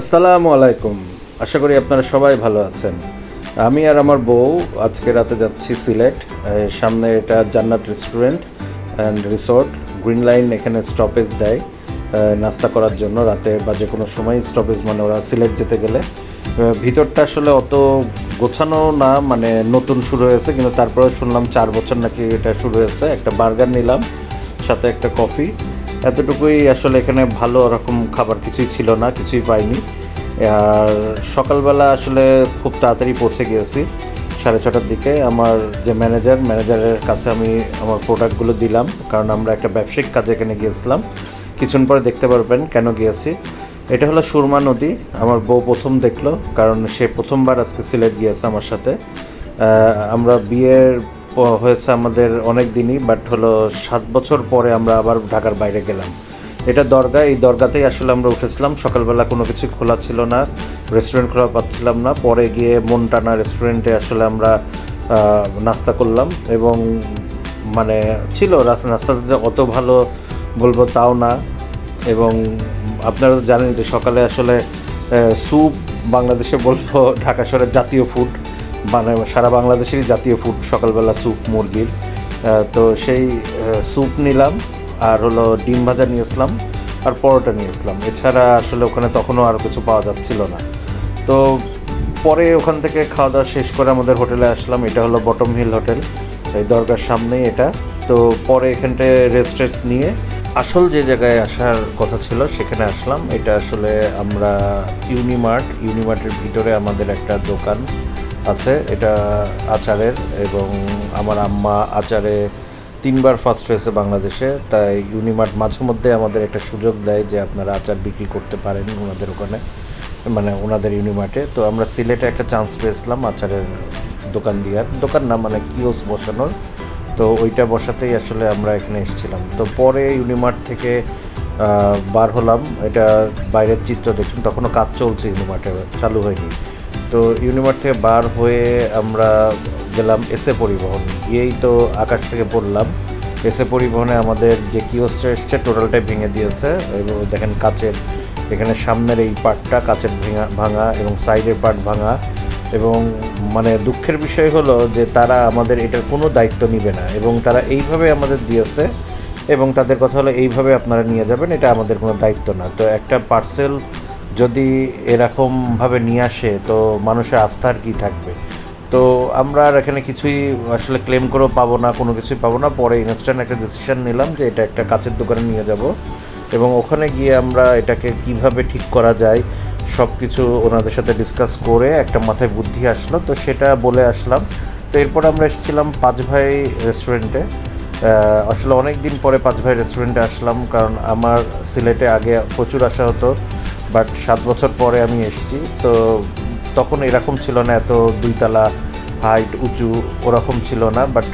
আসসালামু আলাইকুম। আশা করি আপনারা সবাই ভালো আছেন। আমি আর আমার বউ আজকে রাতে যাচ্ছি সিলেট সামনে এটা Jannat restaurant and resort. Green Line এখানে স্টপেজ দেয় নাস্তা করার জন্য। রাতে বা যে কোনো সময় স্টপেজ মানে ওরা সিলেট যেতে গেলে। ভিতরটা আসলে অত গোছানো না মানে নতুন শুরু হয়েছে, কিন্তু তারপরে শুনলাম চার বছর নাকি এটা শুরু হয়েছে। একটা বার্গার নিলাম, সাথে একটা কফি। এতটুকুই আসলে এখানে ভালো রকম খাবার কিছুই ছিল না, কিছুই পাইনি। আর সকালবেলা আসলে খুব তাড়াতাড়ি পৌঁছে গিয়েছি সাড়ে ছটার দিকে। আমার যে ম্যানেজার ম্যানেজারের কাছে আমি আমার প্রোডাক্টগুলো দিলাম, কারণ আমরা একটা ব্যবসায়িক কাজে এখানে গিয়েছিলাম। কিছুক্ষণ পরে দেখতে পারবেন কেন গিয়েছি। এটা হলো সুরমা নদী, আমার বউ প্রথম দেখল, কারণ সে প্রথমবার আজকে সিলেট গিয়েছে আমার সাথে। আমরা বিয়ের হয়েছে আমাদের অনেক দিনই বাট হলো সাত বছর পরে আমরা আবার ঢাকার বাইরে গেলাম। এটা দরগা, এই দরগাতেই আসলে আমরা উঠেছিলাম। সকালবেলা কোনো কিছু খোলা ছিল না রেস্টুরেন্ট খোলা পাচ্ছিলাম না। পরে গিয়ে মনটানা রেস্টুরেন্টে আসলে আমরা নাস্তা করলাম এবং মানে ছিল নাস্তাটা অত ভালো বলব তাও না। এবং আপনারা জানেন যে সকালে আসলে স্যুপ বাংলাদেশে বলব, ঢাকা শহরের জাতীয় ফুড মানে সারা বাংলাদেশেরই জাতীয় ফুড, সকালবেলা স্যুপ, মুরগির। তো সেই স্যুপ নিলাম, আর হলো ডিম ভাজা নিয়ে আসলাম, আর পরোটা নিয়ে আসলাম। এছাড়া আসলে ওখানে তখনও আর কিছু পাওয়া যাচ্ছিল না। তো পরে ওখান থেকে খাওয়া দাওয়া শেষ করে আমাদের হোটেলে আসলাম। এটা হলো বটম হিল হোটেল, এই দরগার সামনেই এটা। তো পরে এখানটায় রেস্ট নিয়ে আসল যে জায়গায় আসার কথা ছিল, সেখানে আসলাম। এটা আসলে আমরা ইউনিমার্ট ইউনিমার্টের ভিতরে আমাদের একটা দোকান। আছে, এটা আচারের এবং আমার আম্মা আচারে তিনবার ফার্স্ট হয়েছে বাংলাদেশে, তাই ইউনিমার্ট মাঝে মধ্যে আমাদের একটা সুযোগ দেয় যে আপনারা আচার বিক্রি করতে পারেন ওনাদের ওখানে মানে ওনাদের ইউনিমার্টে। তো আমরা সিলেটে একটা চান্স পেয়েছিলাম আচারের দোকান দেওয়ার। দোকান না মানে কিওস বসানোর। তো ওইটা বসাতেই আসলে আমরা এখানে এসেছিলাম। তো পরে ইউনিমার্ট থেকে বার হলাম। এটা বাইরের চিত্র দেখছেন, তখনও কাজ চলছে ইউনিমার্টে, চালু হয়নি। তো ইউনিমার্ট থেকে বার হয়ে আমরা গেলাম এসে পরিবহন। গিয়েই তো আকাশ থেকে পড়লাম। এসে পরিবহনে আমাদের যে কিওসটা এসছে টোটালটাই ভেঙে দিয়েছে। এবং দেখেন কাচের, এখানে সামনের এই পার্টটা কাচের ভেঙা, ভাঙা এবং সাইডের পার্ট ভাঙা। এবং মানে দুঃখের বিষয় হলো যে তারা আমাদের এটার কোনো দায়িত্ব নিবে না এবং তারা এইভাবে আমাদের দিয়েছে এবং তাদের কথা হলো এইভাবে আপনারা নিয়ে যাবেন, এটা আমাদের কোনো দায়িত্ব না। তো একটা পার্সেল যদি এরকমভাবে নিয়ে আসে, তো মানুষের আস্থার কি থাকবে? তো আমরা আর এখানে কিছুই আসলে ক্লেম করেও পাবো না, কোনো কিছুই পাবো না। পরে ইনস্ট্যান্ট একটা ডিসিশন নিলাম যে এটা একটা কাচের দোকানে নিয়ে যাব। এবং ওখানে গিয়ে আমরা এটাকে কীভাবে ঠিক করা যায় সব কিছু ওনাদের সাথে ডিসকাস করে একটা মাথায় বুদ্ধি আসলো। তো সেটা বলে আসলাম। তো এরপর আমরা এসেছিলাম পাঁচ ভাই রেস্টুরেন্টে আসলে অনেক দিন পরে পাঁচ ভাই রেস্টুরেন্টে আসলাম, কারণ আমার সিলেটে আগে প্রচুর আসা হতো। বাট সাত বছর পরে আমি এসেছি। তো তখন এরকম ছিল না এত দুইতলা হাইট উঁচু ওরকম ছিল না বাট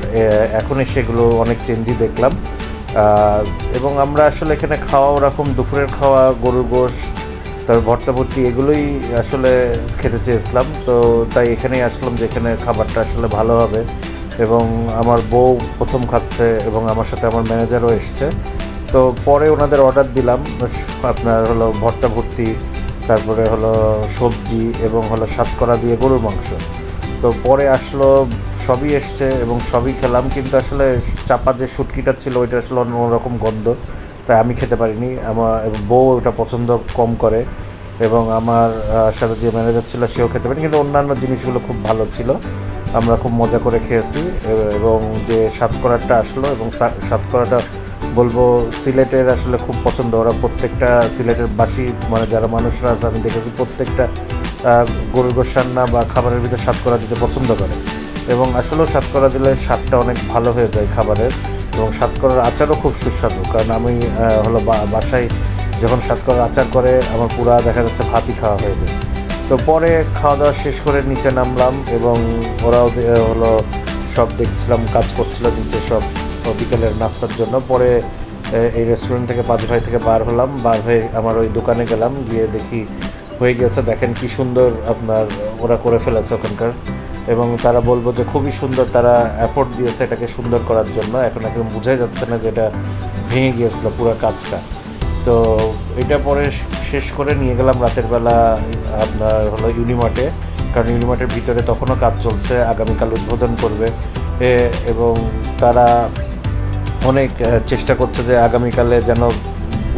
এখন সেগুলো অনেক চেঞ্জই দেখলাম। এবং আমরা আসলে এখানে খাওয়া ওরকম, দুপুরের খাওয়া, গরুর গোশ তারপর ভর্তা ভর্তি এগুলোই আসলে খেতে চেয়েছিলাম। তো তাই এখানেই আসলাম যে এখানে খাবারটা আসলে ভালো হবে। এবং আমার বউ প্রথম খাচ্ছে এবং আমার সাথে আমার ম্যানেজারও এসছে। তো পরে ওনাদের অর্ডার দিলাম। আপনার হলো ভর্তা ভর্তি, তারপরে হলো সবজি এবং হলো সাতকরা দিয়ে গরুর মাংস। তো পরে আসলো, সবই এসছে এবং সবই খেলাম, কিন্তু আসলে চাপা যে শুটকিটা ছিল, ওইটা আসলে অন্যরকম গন্ধ। তাই আমি খেতে পারিনি। আমার বউ ওটা পছন্দ কম করে এবং আমার সাথে যে ম্যানেজার ছিল, সেও খেতে পারেনি। কিন্তু অন্যান্য জিনিসগুলো খুব ভালো ছিল। আমরা খুব মজা করে খেয়েছি এবং যে সাতকরাটা আসলো এবং সাতকরাটা বলব, সিলেটের আসলে খুব পছন্দ। ওরা প্রত্যেকটা সিলেটের বাসি মানে যারা মানুষরা আছে, আমি দেখেছি প্রত্যেকটা গরুর গোশ রান্না বা খাবারের ভিতরে সাতকরা দিতে পছন্দ করে। এবং আসলেও সাতকরা দিলে স্বাদটা অনেক ভালো হয়ে যায় খাবারের। এবং সাতকরার আচারও খুব সুস্বাদু। কারণ আমি হলো বাসায় যখন সাতকরার আচার করে, আমার পুরা দেখা যাচ্ছে ভাতই খাওয়া হয়ে যায়। তো পরে খাওয়া দাওয়া শেষ করে নিচে নামলাম এবং ওরাও হলো সব দেখছিলাম, কাজ করছিল নিচে সব। বিকেলের নাস্তার জন্য। পরে এই রেস্টুরেন্ট থেকে পাঁচ ভাই থেকে বার হলাম। বার হয়ে আমার ওই দোকানে গেলাম। গিয়ে দেখি হয়ে গেছে। দেখেন কি সুন্দর আপনার ওরা করে ফেলেছে ওখানকার। এবং তারা বলব যে খুবই সুন্দর তারা অ্যাফোর্ড দিয়েছে এটাকে সুন্দর করার জন্য। এখন একদম বোঝাই যাচ্ছে না যে এটা ভেঙে গিয়েছিল পুরো কাজটা। তো এটা পরে শেষ করে নিয়ে গেলাম রাতের বেলা, আপনার হলো ইউনিমার্টে। কারণ ইউনিমার্টের ভিতরে তখনও কাজ চলছে। আগামীকাল উদ্বোধন করবে। এবং তারা অনেক চেষ্টা করছে যে আগামীকালে যেন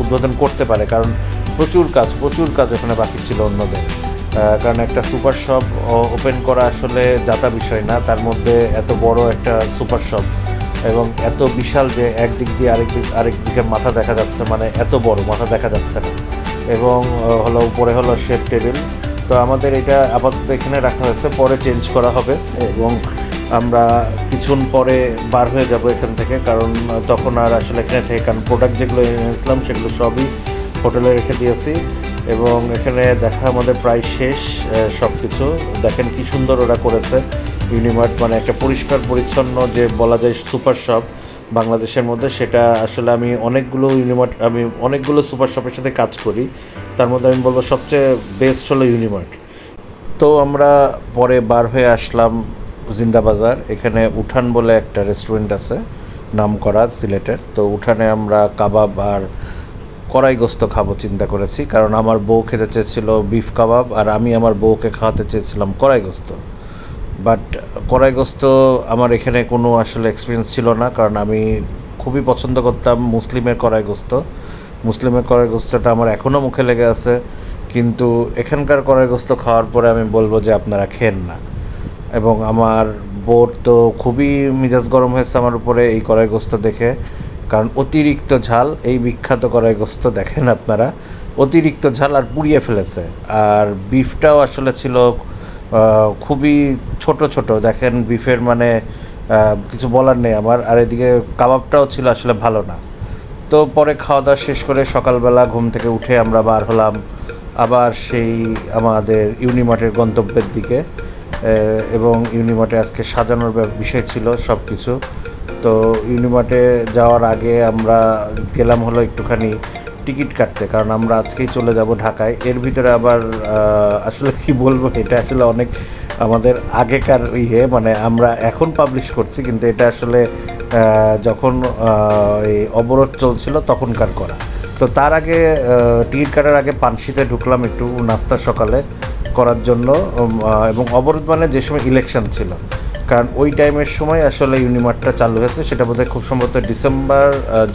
উদ্বোধন করতে পারে, কারণ প্রচুর কাজ প্রচুর কাজ এখানে বাকি ছিল অন্যদের। কারণ একটা সুপার শপ ওপেন করা আসলে যাতা বিষয় না, তার মধ্যে এত বড় একটা সুপার শপ এবং এত বিশাল যে একদিক দিয়ে আরেক দিক, আরেক দিকে মাথা দেখা যাচ্ছে মানে এত বড় মাথা দেখা যাচ্ছে না। এবং হলো, উপরে হলো শেড টেবিল। তো আমাদের এটা আপাতত এখানে রাখা হয়েছে, পরে চেঞ্জ করা হবে এবং আমরা কিছুক্ষণ পরে বার হয়ে যাব এখান থেকে, কারণ তখন আর আসলে এখানে থেকে, কারণ প্রোডাক্ট যেগুলো এনেছিলাম সেগুলো সবই হোটেলে রেখে দিয়েছি এবং এখানে দেখা আমাদের প্রায় শেষ সব কিছু দেখেন কি সুন্দর ওরা করেছে। ইউনিমার্ট মানে একটা পরিষ্কার, পরিচ্ছন্ন যে বলা যায় সুপার শপ বাংলাদেশের মধ্যে, সেটা আসলে আমি অনেকগুলো ইউনিমার্ট আমি অনেকগুলো সুপার শপের সাথে কাজ করি। তার মধ্যে আমি বলব সবচেয়ে বেস্ট হলো ইউনিমার্ট তো আমরা পরে বার হয়ে আসলাম জিন্দাবাজার এখানে উঠান বলে একটা রেস্টুরেন্ট আছে, নাম করা সিলেটের। তো উঠানে আমরা কাবাব আর কড়াই গোস্ত খাব চিন্তা করেছি, কারণ আমার বউ খেতে চেয়েছিল বিফ কাবাব আর আমি আমার বউকে খাওয়াতে চেয়েছিলাম কড়াই গোস্ত। বাট কড়াই গোস্ত আমার এখানে কোনো আসলে এক্সপিরিয়েন্স ছিল না, কারণ আমি খুবই পছন্দ করতাম মুসলিমের কড়াই গোস্ত। মুসলিমের কড়াই গোস্তটা আমার এখনও মুখে লেগে আছে, কিন্তু এখানকার কড়াই গোস্ত খাওয়ার পরে আমি বলব যে আপনারা খেন না। এবং আমার বোর তো খুবই মিজাজ গরম হয়েছে আমার উপরে এই কড়াই গোস্ত দেখে। কারণ অতিরিক্ত ঝাল, এই বিখ্যাত কড়াই গোস্ত দেখেন আপনারা। অতিরিক্ত ঝাল আর পুড়িয়ে ফেলেছে। আর বিফটাও আসলে ছিল খুবই ছোট ছোট। দেখেন বিফের মানে কিছু বলার নেই আমার। আর এদিকে কাবাবটাও ছিল আসলে ভালো না। তো পরে খাওয়া দাওয়া শেষ করে সকালবেলা ঘুম থেকে উঠে আমরা বার হলাম আবার সেই আমাদের ইউনিমার্টের গন্তব্যের দিকে। এবং ইউনিমার্টে আজকে সাজানোর বিষয় ছিল সব কিছু তো ইউনিমার্টে যাওয়ার আগে আমরা গেলাম হলো একটুখানি টিকিট কাটতে, কারণ আমরা আজকেই চলে যাব ঢাকায়। এর ভিতরে আবার আসলে কি বলব, এটা আসলে অনেক আমাদের আগেকার ইয়ে মানে আমরা এখন পাবলিশ করছি, কিন্তু এটা আসলে যখন এই অবরোধ চলছিল তখনকার করা। তো তার আগে টিকিট কাটার আগে পানশিতে ঢুকলাম একটু নাস্তা সকালে। করার জন্য এবং অবরোধ মানে যে সময় ইলেকশন ছিল। কারণ ওই টাইমের সময় আসলে ইউনিমার্টটা চালু হয়েছে, সেটা বোধহয় খুব সম্ভবত ডিসেম্বর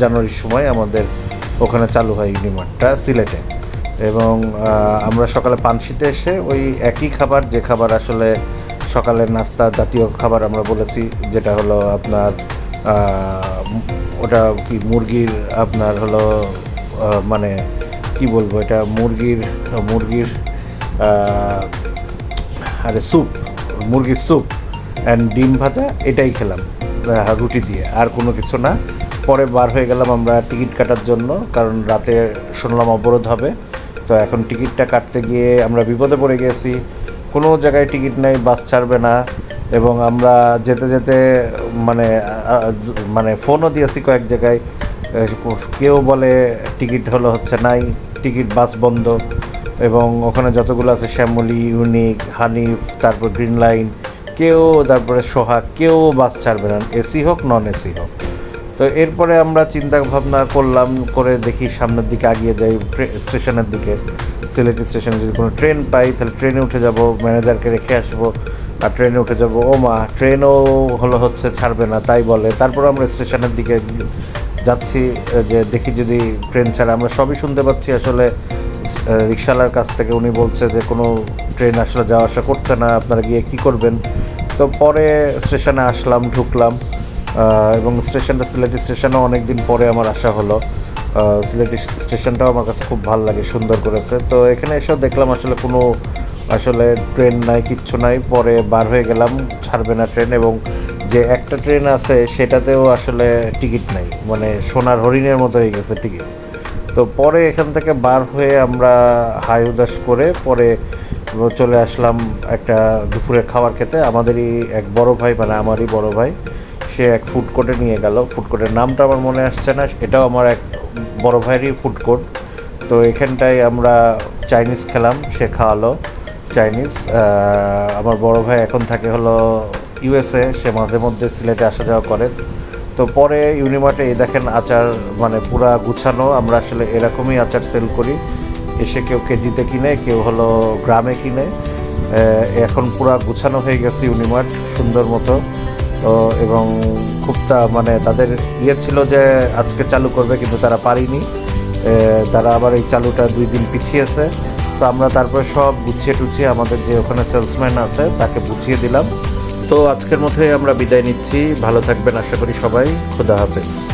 জানুয়ারির সময় আমাদের ওখানে চালু হয় ইউনিমার্টটা, সিলেটে। এবং আমরা সকালে পানশিতে এসে ওই একই খাবার, যে খাবার আসলে সকালের নাস্তা জাতীয় খাবার আমরা বলেছি, যেটা হলো আপনার ওটা কি মুরগির আপনার হলো মানে কি বলব এটা, মুরগির মুরগির আরে স্যুপ মুরগির স্যুপ অ্যান্ড ডিম ভাজা, এটাই খেলাম রুটি দিয়ে, আর কোনো কিছু না। পরে বার হয়ে গেলাম আমরা টিকিট কাটার জন্য, কারণ রাতে শুনলাম অবরোধ হবে। তো এখন টিকিটটা কাটতে গিয়ে আমরা বিপদে পড়ে গেছি। কোনো জায়গায় টিকিট নেই, বাস ছাড়বে না, এবং আমরা যেতে যেতে মানে মানে ফোনও দিয়েছি কয়েক জায়গায়। কেউ বলে টিকিট হলো হচ্ছে নাই, টিকিট বাস বন্ধ। এবং ওখানে যতগুলো আছে শ্যামলি, ইউনিক, হানিফ, তারপর গ্রিন লাইন, কেউ তারপরে সোহাগ, কেউ বাস ছাড়বে না, এসি হোক, নন এসি হোক। তো এরপরে আমরা চিন্তা ভাবনা করলাম, করে দেখি সামনের দিকে আগিয়ে যাই স্টেশনের দিকে। সিলেটি স্টেশনে যদি কোনো ট্রেন পাই, তাহলে ট্রেনে উঠে যাব, ম্যানেজারকে রেখে আসব, আর ট্রেনে উঠে যাব, ও মা, ট্রেনও হলো হচ্ছে ছাড়বে না, তাই বলে। তারপর আমরা স্টেশনের দিকে যাচ্ছি, যে দেখি যদি ট্রেন ছাড়া, আমরা সবই শুনতে পাচ্ছি আসলে রিক্সাওয়ালার কাছ থেকে উনি বলছে যে কোনো ট্রেন আসলে যাওয়া আসা করছে না, আপনারা গিয়ে কি করবেন? তো পরে স্টেশনে আসলাম, ঢুকলাম এবং স্টেশনটা সিলেটি স্টেশনও অনেক দিন পরে আমার আসা হলো। সিলেটি স্টেশনটাও আমার কাছে খুব ভালো লাগে, সুন্দর করেছে। তো এখানে এসেও দেখলাম আসলে কোনো আসলে ট্রেন নাই, কিচ্ছু নাই। পরে বার হয়ে গেলাম, ছাড়বে না ট্রেন এবং যে একটা ট্রেন আছে সেটাতেও আসলে টিকিট নাই। মানে সোনার হরিণের মতো হয়ে গেছে টিকিট তো পরে এখান থেকে বার হয়ে আমরা হাই উদাস করে পরে চলে আসলাম একটা দুপুরে খাবার খেতে। আমাদেরই এক বড় ভাই মানে আমারই বড় ভাই, সে এক ফুড কোর্টে নিয়ে গেল। ফুড কোর্টের নামটা আমার মনে আসছে না, এটাও আমার এক বড় ভাইয়েরই ফুড কোর্ট তো এখানটায় আমরা চাইনিজ খেলাম, সে খাওয়ালো চাইনিজ আমার বড় ভাই এখন থাকে হলো ইউএসএ সে মাঝে মধ্যে সিলেটে আসা যাওয়া করে। তো পরে ইউনিমার্টে এই দেখেন আচার মানে পুরা গুছানো, আমরা আসলে এরকমই আচার সেল করি। এসে কেউ কেজিতে কিনে, কেউ হলো গ্রামে কিনে। এখন পুরা গুছানো হয়ে গেছে ইউনিমার্ট সুন্দর মতো। তো এবং খুব তা- মানে তাদের ইয়ে ছিল যে আজকে চালু করবে কিন্তু তারা পারিনি। তারা আবার এই চালুটা দুই দিন পিছিয়েছে। তো আমরা তারপরে সব গুছিয়ে টুছিয়ে আমাদের যে ওখানে সেলসম্যান আছে তাকে বুঝিয়ে দিলাম। তো আজকের মধ্যে আমরা বিদায় নিচ্ছি। ভালো থাকবেন আশা করি সবাই। খুদা হাফেজ।